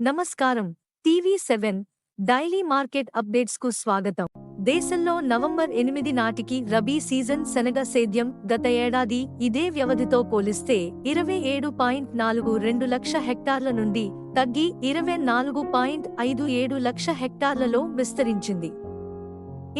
నమస్కారం. TV seven daily market అప్డేట్స్కు స్వాగతం. దేశంలో నవంబర్ ఎనిమిది నాటికి రబీ సీజన్ శనగ సేద్యం గత ఏడాది ఇదే వ్యవధితో పోలిస్తే ఇరవై ఏడు పాయింట్ నాలుగు రెండు లక్ష హెక్టార్ల నుండి తగ్గి ఇరవై నాలుగు పాయింట్ ఐదు ఏడు లక్ష హెక్టార్లలో విస్తరించింది.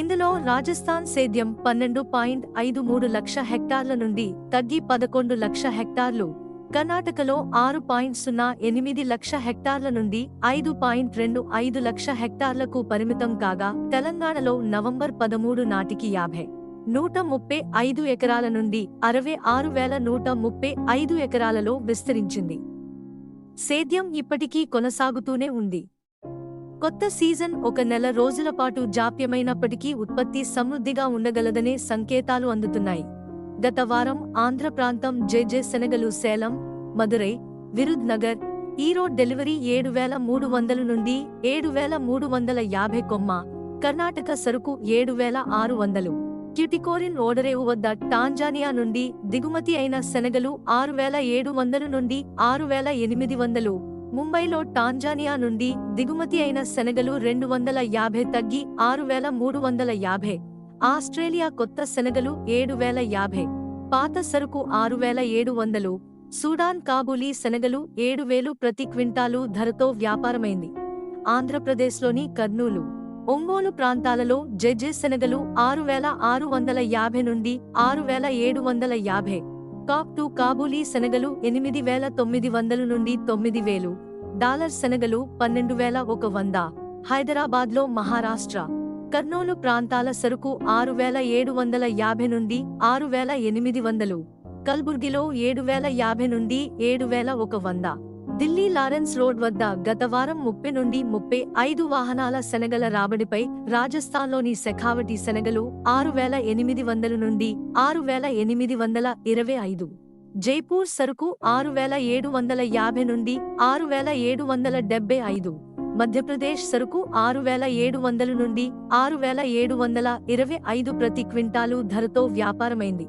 ఇందులో రాజస్థాన్ సేద్యం పన్నెండు పాయింట్ ఐదు మూడు లక్ష హెక్టార్ల నుండి తగ్గి పదకొండు లక్ష హెక్టార్లు కర్ణాటకలో ఆరు పాయింట్ సున్నా ఎనిమిది లక్ష హెక్టార్ల నుండి ఐదు పాయింట్ రెండు ఐదు లక్ష హెక్టార్లకు పరిమితం కాగా తెలంగాణలో నవంబర్ పదమూడు నాటికి యాభై నూట ముప్పై ఐదు ఎకరాల నుండి అరవై ఆరు వేల నూట ముప్పై ఐదు ఎకరాలలో విస్తరించింది. సేద్యం ఇప్పటికీ కొనసాగుతూనే ఉంది. కొత్త సీజన్ ఒక నెల రోజుల పాటు జాప్యమైనప్పటికీ ఉత్పత్తి సమృద్ధిగా ఉండగలదనే సంకేతాలు అందుతున్నాయి. గత వారం ఆంధ్ర ప్రాంతం జేజే శనగలు సేలం మదురై విరుద్ నగర్ ఈరోడ్ డెలివరీ ఏడు వేల మూడు వందలు నుండి ఏడు వేల మూడు వందల యాభై కొమ్మ కర్ణాటక సరుకు ఏడు వేల ఆరు వందలు. క్యూటికోరిన్ ఓడరేవు వద్ద టాంజానియా నుండి దిగుమతి అయిన శనగలు ఆరు వేల ఏడు వందలు నుండి ఆరు వేల ఎనిమిది వందలు. ముంబైలో టాంజానియా నుండి దిగుమతి అయిన శనగలు రెండు వందల యాభై తగ్గి ఆరు వేల మూడు వందల యాభై. ఆస్ట్రేలియా కొత్త శనగలు ఏడు వేల యాభై పాత సరుకు ఆరు వేల ఏడు వందలు సూడాన్ కాబూలీ శనగలు ఏడు వేలు ప్రతి క్వింటాలు ధరతో వ్యాపారమైంది. ఆంధ్రప్రదేశ్లోని కర్నూలు ఒంగోలు ప్రాంతాలలో జెజె శనగలు ఆరు వేల ఆరు వందల యాభై నుండి ఆరు వేల ఏడు వందల యాభై కాప్ టు కాబూలీ శనగలు ఎనిమిది వేల తొమ్మిది వందల నుండి తొమ్మిది వేలు డాలర్ శనగలు పన్నెండు వేల ఒక వంద హైదరాబాద్లో మహారాష్ట్ర. కర్నూలు ప్రాంతాల సరుకు ఆరు వేల ఏడు వందల యాభై నుండి ఆరు వేల ఎనిమిది వందలు. కల్బుర్గిలో ఏడు వేల యాభై నుండి ఏడు వేల ఒక వంద. ఢిల్లీ లారెన్స్ రోడ్ వద్ద గత వారం ముప్పై నుండి ముప్పై ఐదు వాహనాల శనగల రాబడిపై రాజస్థాన్లోని శఖావటి శనగలు ఆరు వేల ఎనిమిది వందల నుండి ఆరు వేల ఎనిమిది వందల ఇరవై ఐదు. జైపూర్ సరుకు ఆరు వేల ఏడు వందల యాభై నుండి ఆరు వేల ఏడు వందల డెబ్బై ఐదు. మధ్యప్రదేశ్ సరుకు ఆరు వేల ఏడు వందల నుండి ఆరు వేల ఏడు వందల ఇరవై ఐదు ప్రతి క్వింటాలు ధరతో వ్యాపారమైంది.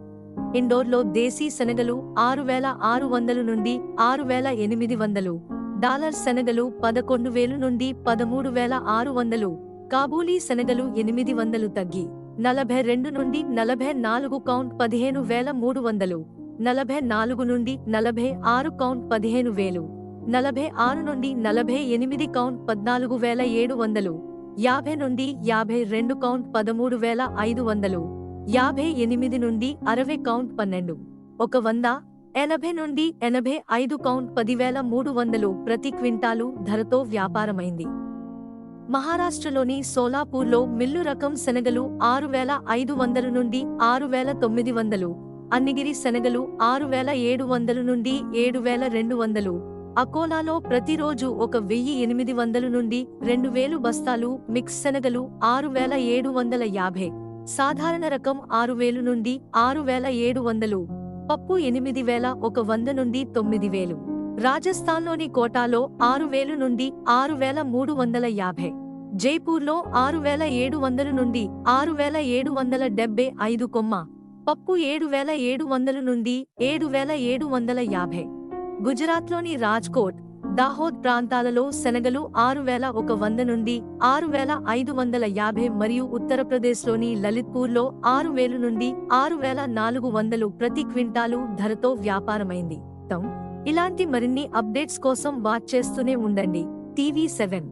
ఇండోర్లో దేశీ శనగలు ఆరు వేల ఆరు వందలు నుండి ఆరు వేల ఎనిమిది వందలు డాలర్ శనగలు పదకొండు వేలు నుండి పదమూడు వేల ఆరు వందలు కాబూలీ శనగలు ఎనిమిది వందలు తగ్గి నలభై రెండు నుండి నలభై నాలుగు కౌంట్ పదిహేను వేల మూడు వందలు నలభై నాలుగు నుండి నలభై ఆరు కౌంట్ పదిహేను వేలు. నలభై ఆరు నుండి నలభై ఎనిమిది కౌంట్ పద్నాలుగు వేల ఏడు వందలు యాభై నుండి యాభై రెండు కౌంట్ పదమూడు వేల ఐదు వందలు యాభై ఎనిమిది నుండి అరవై కౌంట్ పన్నెండు. ఒక వంద ఎనభై నుండి ఎనభై ఐదు కౌంట్ పదివేల మూడు వందలు ప్రతి క్వింటాలు ధరతో వ్యాపారమైంది. మహారాష్ట్రలోని సోలాపూర్లో మిల్లు రకం శనగలు ఆరు వేల ఐదు వందల నుండి ఆరు వేల తొమ్మిది వందలు అన్నిగిరి శనగలు ఆరు వేల ఏడు వందల నుండి ఏడు వేల రెండు వందలు అకోలాలో ప్రతిరోజు ఒక వెయ్యి ఎనిమిది వందలు నుండి రెండు వేలు బస్తాలు మిక్స్ శనగలు ఆరు వేల ఏడు వందల యాభై. సాధారణ రకం ఆరు వేలు నుండి ఆరు వేల ఏడు వందలు. పప్పు ఎనిమిది వేల ఒక వంద నుండి తొమ్మిది వేలు. రాజస్థాన్లోని కోటాలో ఆరు వేలు నుండి ఆరు వేల మూడు వందల యాభై. జైపూర్లో ఆరు వేల ఏడు వందల నుండి ఆరు వేల ఏడు వందల డెబ్బై ఐదు కొమ్మ. పప్పు ఏడు వేల ఏడు వందల నుండి ఏడు వేల ఏడు వందల యాభై. గుజరాత్లోని రాజ్కోట్ దాహోద్ ప్రాంతాలలో శనగలు ఆరు వేల ఒక వంద నుండి ఆరు వేల ఐదు వందల యాభై మరియు ఉత్తరప్రదేశ్లోని లలిత్పూర్లో ఆరు వేలు నుండి ఆరు వేల నాలుగు వందలు ప్రతి క్వింటాలు ధరతో వ్యాపారమైంది. ఇలాంటి మరిన్ని అప్డేట్స్ కోసం వాచ్ చేస్తూనే ఉండండి. TV seven.